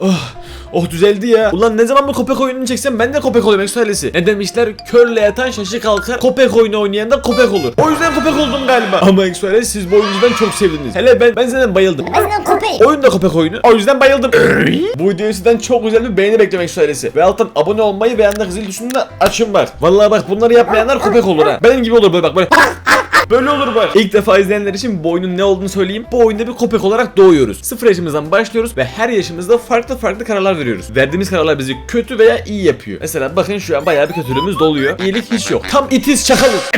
Oh, oh düzeldi ya. Ulan ne zaman bu köpek oyununu çeksem ben de köpek olayım ekstralesi. Ne demişler? Körle yatan şaşı kalkar. Köpek oyunu oynayan da köpek olur. O yüzden köpek oldum galiba. Ama ekstralesi siz bu oyuncudan çok sevdiniz. Hele ben ben zaten bayıldım. Ben köpeğim. Oyun da köpek oyunu. O yüzden bayıldım. bu videoyu sizden çok güzel bir beğeni beklemek söylesi. Ve alttan abone olmayı ve yanındaki zil tuşunu da açın bak. Vallahi bak bunları yapmayanlar köpek olur ha. Benim gibi olur böyle bak böyle. Böyle olur bak. İlk defa izleyenler için bu oyunun ne olduğunu söyleyeyim. Bu oyunda bir köpek olarak doğuyoruz. Sıfır yaşımızdan başlıyoruz ve her yaşımızda farklı farklı kararlar veriyoruz. Verdiğimiz kararlar bizi kötü veya iyi yapıyor. Mesela bakın şu an bayağı bir kötülüğümüz doluyor. İyilik hiç yok. Tam itiz çakalız.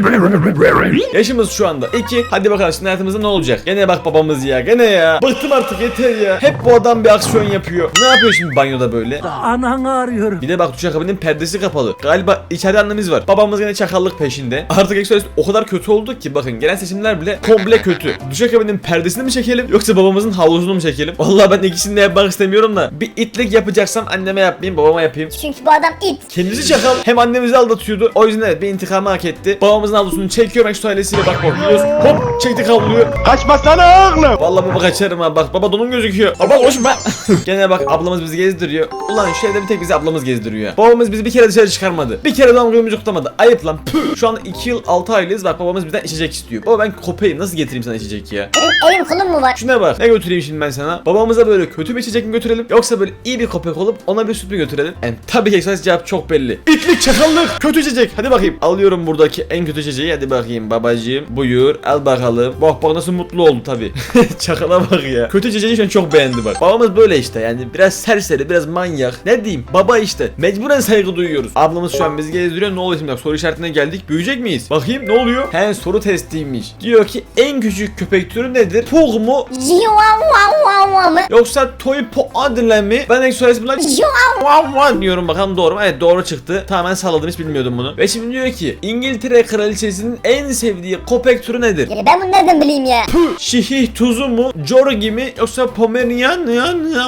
Yaşımız şu anda 2. Hadi bakalım şimdi hayatımızda ne olacak? Gene bak babamız ya gene ya. Bıktım artık yeter ya. Hep bu adam bir aksiyon yapıyor. Ne yapıyor şimdi banyoda böyle? Ananı arıyorum. Bir de bak duşakabinin perdesi kapalı. Galiba içeride annemiz var. Babamız yine çakallık peşinde. Artık Exodus o kadar kötü oldu ki bakın gelen seçimler bile komple kötü. Duşakabinin perdesini mi çekelim yoksa babamızın havlusunu mu çekelim? Vallahi ben ikisini de yapmak istemiyorum da bir itlik yapacaksam anneme yapmayayım babama yapayım. Çünkü bu adam it. Kendisi çakal hem annemizi aldatıyordu. O yüzden evet bir intikamı hak etti. Babamızın havlusunu çekiyorum Exodus ailesiyle bak bakıyoruz. Hop çektik havluyu. Kaçmasana oğlum. Vallahi baba kaçarım ha bak baba donun gözüküyor. Baba koşma. Gene bak ablamız bizi gezdiriyor. Ulan şu evde bir tek bizi ablamız gezdiriyor. Babamız bizi bir kere dışarı çıkarmadı. Bir kere doğum günümüzü kutlamadı. Ayıp lan. Püh. Şu anda 2 yıl 6 aylıyız. Bak babamız bizden içecek istiyor. Baba ben köpeğim nasıl getireyim sana içecek ya? Elim, elim kolum mu var? Şuna bak ne götüreyim şimdi ben sana? Babamıza böyle kötü bir içecek mi götürelim? Yoksa böyle iyi bir köpek olup ona bir süt mü götürelim? En tabii ki esas cevap çok belli. İtlik çakallık kötü içecek. Hadi bakayım. Alıyorum buradaki en kötü içeceği. Hadi bakayım babacığım. Buyur al bakalım. Bak bak nasıl mutlu oldu tabii. Çakala bak ya. Kötü içeceği şu an çok beğendi bak. Babamız böyle işte yani biraz serseri biraz manyak. Ne diyeyim? Baba işte. Mecburen saygı duyuyoruz. Ablamız şu an bizi gezdiriyor. Ne oluyor şimdi? Bak, soru işaretine geldik. Büyüyecek miyiz? Bakayım ne oluyor? He soru testiymiş. Diyor ki en küçük köpek türü nedir? Pug mu? Chihuahua mı? Yoksa Toy Po Adile mi? Ben ilk söylesi bunlar Chihuahua. diyorum bakalım doğru mu? Evet doğru çıktı. Tamamen salladım hiç bilmiyordum bunu. Ve şimdi diyor ki İngiltere kraliçesinin en sevdiği köpek türü nedir? Ya ben bunu nereden bileyim ya? Püh, Şihih tuzu mu? Jorgi mi? Yoksa Pomerian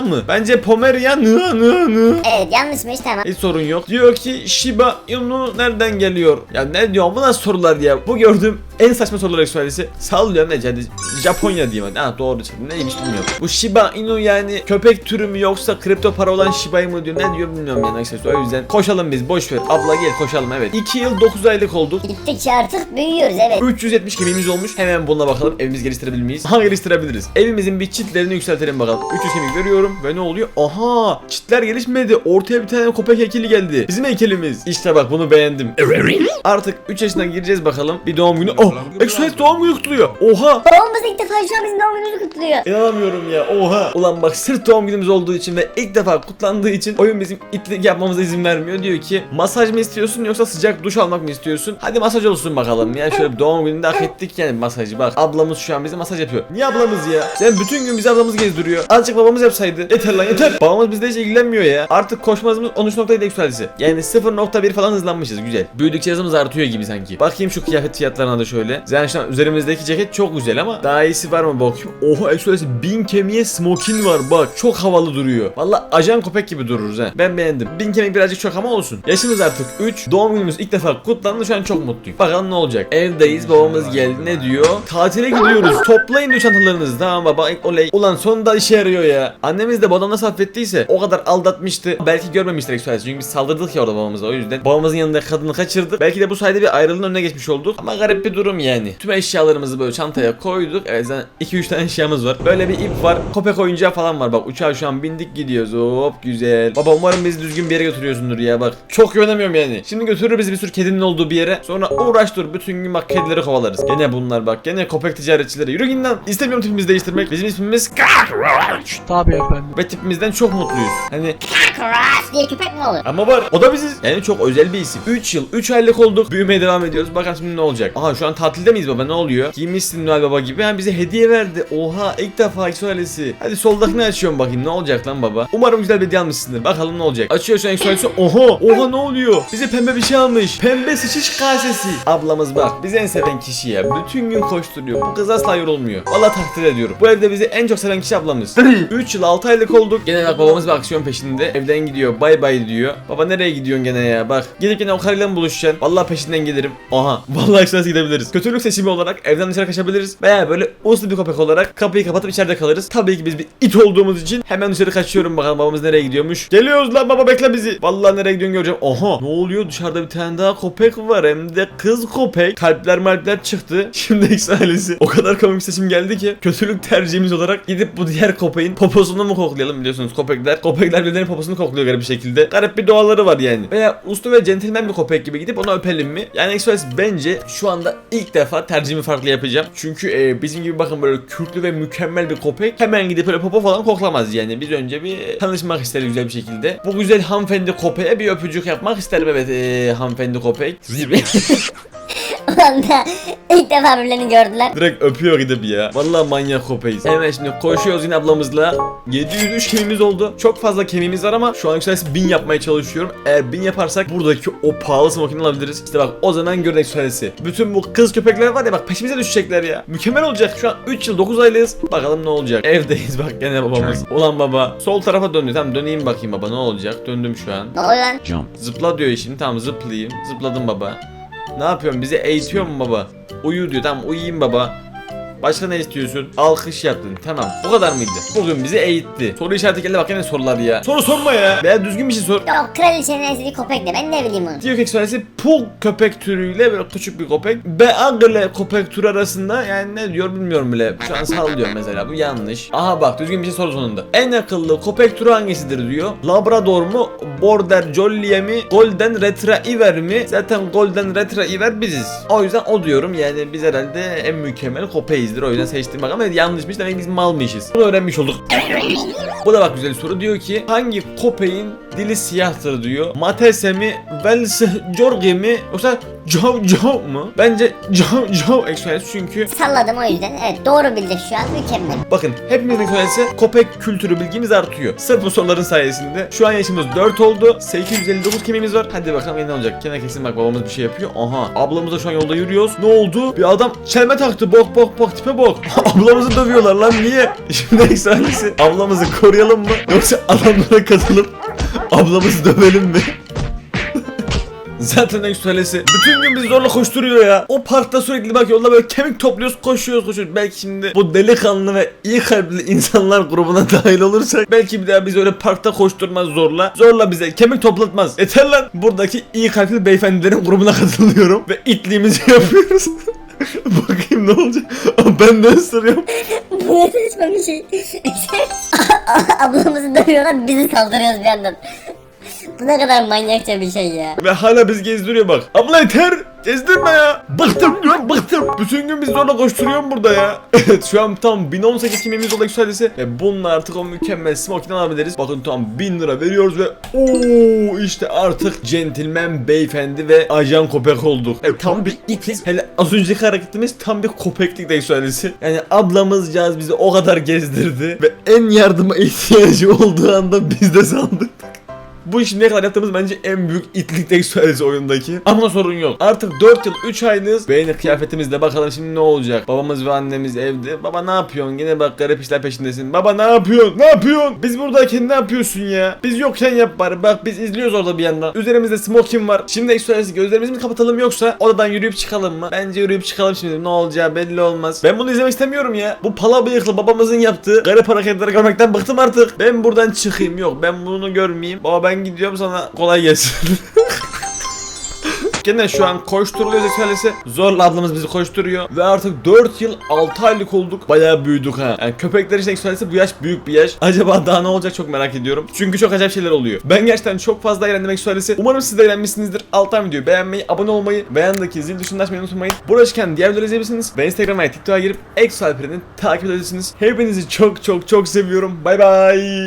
mı? Bence Pomerian Evet yanlışmış tamam. hiç sorun yok. Diyor ki Shiba Inu nereden geliyor? Ya ne diyor bu nasıl sorular ya? Bu gördüğüm en saçma sorular eksualisi. Sallıyorum ne hadi Japonya diyeyim hadi. Ha doğru çıktı. Neymiş bilmiyorum. Bu Shiba Inu yani köpek türü mü yoksa kripto para olan Shiba Inu diyor. Ne diyor bilmiyorum yani eksualisi. O yüzden koşalım biz boş ver. Abla gel koşalım evet. 2 yıl 9 aylık olduk. Gittikçe artık büyüyoruz evet. 370 kemiğimiz olmuş. Hemen bununla bakalım evimiz geliştirebilir miyiz? Ha geliştirebiliriz. Evimizin bir çitlerini yükseltelim bakalım. 300 kemik veriyorum ve ne oluyor? Aha! Çitler gelişmedi. Ortaya bir tane köpek heykeli geldi. Bizim heykelimiz. İşte bak bunu beğendim. Artık 3 yaşına gireceğiz bakalım. Bir doğum günü. Oh! Exoet doğum günü kutluyor. Oha! Babamız ilk defa şu an bizim doğum günümüzü kutluyor. İnanamıyorum ya oha. Ulan bak sırf doğum günümüz olduğu için ve ilk defa kutlandığı için oyun bizim itlik yapmamıza izin vermiyor. Diyor ki masaj mı istiyorsun yoksa sıcak duş almak mı istiyorsun? Hadi masaj olsun bakalım ya. Şöyle doğum gününde hak ettik yani masajı bak. Ablamız şu an bize masaj yapıyor. Niye ablamız ya? Sen bütün gün bizi ablamız gezdiriyor. Azıcık babamız yapsaydı. Yeter lan yeter. Babamız bizle hiç ilgilenmiyor ya. Artık koşma hızımız 13.7 yükseltisi. Yani 0.1 falan hızlanmışız güzel. Büyüdükçe hızımız artıyor gibi sanki. Bakayım şu kıyafet fiyatlarına da şöyle. Zaten şu an üzerimizdeki ceket çok güzel ama daha iyisi var mı bakayım. Oha Exodus bin kemiğe smokin var bak. Çok havalı duruyor. Valla ajan köpek gibi dururuz ha. Ben beğendim. Bin kemik birazcık çok ama olsun. Yaşımız artık 3. Doğum günümüz ilk defa kutlandı. Şu an çok mutluyum. Bakalım ne olacak. Evdeyiz. Babamız geldi. Ne diyor? Tatile gidiyoruz. Toplayın diyor çantalarınızı. Tamam baba. Oley. Ulan sonunda işe yarıyor ya. Annemiz de bu adam nasıl affettiyse o kadar aldatmıştı. Belki görmemiştir Exodus. Çünkü biz saldırdık ya orada babamıza. O yüzden babamızın yanında kadını kaçırdık. Belki de bu sayede bir ayrılığın önüne geçmiş olduk. Ama garip bir durum yani. Tüm eşyalarımızı böyle çantaya koyduk. Evet zaten 2-3 tane eşyamız var. Böyle bir ip var. Köpek oyuncağı falan var. Bak uçağa şu an bindik gidiyoruz. Hop güzel. Baba umarım bizi düzgün bir yere götürüyorsundur ya bak. Çok güvenemiyorum yani. Şimdi götürür bizi bir sürü kedinin olduğu bir yere. Sonra uğraş dur. Bütün gün bak kedileri kovalarız. Gene bunlar bak. Gene köpek ticaretçileri. Yürü gidin lan. İstemiyorum tipimizi değiştirmek. Bizim ismimiz Tabii efendim. ve tipimizden çok mutluyuz. Hani Kras diye köpek mi olur? ama var. O da biziz. Yani çok özel bir isim. 3 yıl, 3 aylık olduk. Büyümeye devam ediyoruz. Bakalım şimdi ne olacak. Aha şu an tatilde miyiz baba? Ne oluyor? Giymişsin Noel Baba gibi. Ha bize hediye verdi. Oha ilk defa Exoalesi. Hadi soldakini açıyorum bakayım. Ne olacak lan baba? Umarım güzel bir hediye almışsındır. Bakalım ne olacak. Açıyor şu an Exoalesi. Oha! Oha ne oluyor? Bize pembe bir şey almış. Pembe sıçış kasesi. Ablamız bak. Bizi en seven kişi ya. Bütün gün koşturuyor. Bu kız asla yorulmuyor. Valla takdir ediyorum. Bu evde bizi en çok seven kişi ablamız. 3 yıl 6 aylık olduk. Gene bak babamız bir aksiyon peşinde. Evden gidiyor. Bay bay diyor. Baba nereye gidiyorsun gene ya? Bak. Gidip gene o karıyla mı buluşacaksın? Vallahi peşinden gelirim. Aha. Vallahi Exoalesi gidebiliriz. Seçebiliriz. Kötülük seçimi olarak evden dışarı kaçabiliriz veya böyle uslu bir köpek olarak kapıyı kapatıp içeride kalırız. Tabii ki biz bir it olduğumuz için hemen dışarı kaçıyorum bakalım babamız nereye gidiyormuş. Geliyoruz lan baba bekle bizi. Vallahi nereye gidiyorsun göreceğim. Oha ne oluyor dışarıda bir tane daha köpek var hem de kız köpek. Kalpler malpler çıktı. Şimdi X ailesi. O kadar komik seçim geldi ki kötülük tercihimiz olarak gidip bu diğer köpeğin poposunu mu koklayalım biliyorsunuz köpekler. Köpekler birbirlerinin poposunu kokluyor garip bir şekilde. Garip bir doğaları var yani. Veya uslu ve centilmen bir köpek gibi gidip onu öpelim mi? Yani X ailesi bence şu anda ilk defa tercihimi farklı yapacağım. Çünkü e, bizim gibi bakın böyle kürklü ve mükemmel bir köpek hemen gidip öyle popo falan koklamaz yani. Biz önce bir tanışmak isteriz güzel bir şekilde. Bu güzel hanımefendi köpeğe bir öpücük yapmak isterim evet e, hanımefendi köpek. Ulan da ilk defa birbirlerini gördüler. Direkt öpüyor gidip ya. Vallahi manyak köpeğiz. Evet şimdi koşuyoruz yine ablamızla. 703 kemiğimiz oldu. Çok fazla kemiğimiz var ama şu an yükselsi 1000 yapmaya çalışıyorum. Eğer 1000 yaparsak buradaki o pahalı smoke'ini alabiliriz. İşte bak o zaman gördük yükselsi. Bütün bu kız köpekler var ya bak peşimize düşecekler ya. Mükemmel olacak. Şu an 3 yıl 9 aylıyız. Bakalım ne olacak. Evdeyiz bak gene babamız. Ulan baba sol tarafa döndü. Tamam döneyim bakayım baba ne olacak. Döndüm şu an. Ne oluyor lan? Zıpla diyor şimdi tamam zıplayayım. Zıpladım baba. Ne yapıyorsun bizi eğitiyor mu baba? Uyu diyor tamam uyuyayım baba. Başka ne istiyorsun? Alkış yaptın. Tamam. Bu kadar mıydı? Bugün bizi eğitti. Soru işareti geldi bak yine sorular ya. Soru sorma ya. Veya düzgün bir şey sor. Yok kraliçenin en sevdiği köpek de ben ne bileyim onu. Diyor ki ekstresi pul köpek türüyle böyle küçük bir köpek. Beagle köpek türü arasında yani ne diyor bilmiyorum bile. Şu an sallıyor mesela bu yanlış. Aha bak düzgün bir şey soru sonunda. En akıllı köpek türü hangisidir diyor. Labrador mu? Border Collie mi? Golden Retriever mi? Zaten Golden Retriever biziz. O yüzden o diyorum yani biz herhalde en mükemmel köpeğizdir. O yüzden seçtim bak ama yanlışmış demek biz malmışız. Bunu öğrenmiş olduk. Bu da bak güzel soru. Diyor ki hangi köpeğin dili siyahtır diyor. Matese mi? Vels Jorge mi? Yoksa Joe Joe mu? Bence Joe Joe Express çünkü Salladım o yüzden. Evet doğru bildik şu an mükemmel. Bakın hepimizin söylese köpek kültürü bilgimiz artıyor. Sırf bu soruların sayesinde. Şu an yaşımız 4 oldu. 859 kemiğimiz var. Hadi bakalım yine ne olacak. Gene kesin bak babamız bir şey yapıyor. Aha ablamız da şu an yolda yürüyoruz. Ne oldu? Bir adam çelme taktı. Bok bok bok tipe bok. Ablamızı dövüyorlar lan niye? Şimdi ekstralisi ablamızı koruyalım mı? Yoksa adamlara katılıp ablamızı dövelim mi? Zaten ekstralesi bütün gün bizi zorla koşturuyor ya. O parkta sürekli bak yolda böyle kemik topluyoruz koşuyoruz koşuyoruz. Belki şimdi bu delikanlı ve iyi kalpli insanlar grubuna dahil olursak belki bir daha biz öyle parkta koşturmaz zorla. Zorla bize kemik toplatmaz. Yeter lan. Buradaki iyi kalpli beyefendilerin grubuna katılıyorum ve itliğimizi yapıyoruz. Bakayım ne olacak. ben de ısırıyorum. Bu ne saçma bir şey. Ablamızı dövüyorlar bizi saldırıyoruz bir yandan. Bu ne kadar manyakça bir şey ya. Ve hala biz gezdiriyor bak. Abla yeter. Gezdirme ya. Bıktım diyorum bıktım. Bütün gün biz zorla koşturuyorum burada ya. evet şu an tam 1018 kimimiz oldu yükseldisi. Ve bununla artık o mükemmel smoke'den alabiliriz. Bakın tam 1000 lira veriyoruz ve ooo işte artık centilmen beyefendi ve ajan köpek olduk. Evet, tam bir itiz. Hele az önceki hareketimiz tam bir köpeklik de yükseldisi. Yani ablamızcağız bizi o kadar gezdirdi. Ve en yardıma ihtiyacı olduğu anda biz de sandık. Bu şimdiye kadar yaptığımız bence en büyük itlik tekstüeliz oyundaki. Ama sorun yok. Artık 4 yıl 3 aylıyız. Beğeni kıyafetimizle bakalım şimdi ne olacak. Babamız ve annemiz evde. Baba ne yapıyorsun? Yine bak garip işler peşindesin. Baba ne yapıyorsun? Ne yapıyorsun? Biz buradayken ne yapıyorsun ya? Biz yokken yap bari. Bak biz izliyoruz orada bir yandan. Üzerimizde smoking var. Şimdi ekstralesi gözlerimizi mi kapatalım yoksa odadan yürüyüp çıkalım mı? Bence yürüyüp çıkalım şimdi. Ne olacağı belli olmaz. Ben bunu izlemek istemiyorum ya. Bu pala bıyıklı babamızın yaptığı garip hareketleri görmekten bıktım artık. Ben buradan çıkayım. Yok ben bunu görmeyeyim. Baba ben gidiyorum sana kolay gelsin. Gene şu an koşturuluyor zeksalesi. Zorla ablamız bizi koşturuyor. Ve artık 4 yıl 6 aylık olduk. Bayağı büyüdük ha. Yani köpekler için zeksalesi bu yaş büyük bir yaş. Acaba daha ne olacak çok merak ediyorum. Çünkü çok acayip şeyler oluyor. Ben gerçekten çok fazla eğlendim zeksalesi. Umarım siz de eğlenmişsinizdir. Alttan videoyu beğenmeyi, abone olmayı yanındaki zil tuşunu açmayı unutmayın. Buradayken diğer videoları izleyebilirsiniz. Ve Instagram'a TikTok'a girip Exo Alperen'i takip edebilirsiniz. Hepinizi çok çok çok seviyorum. Bay bay.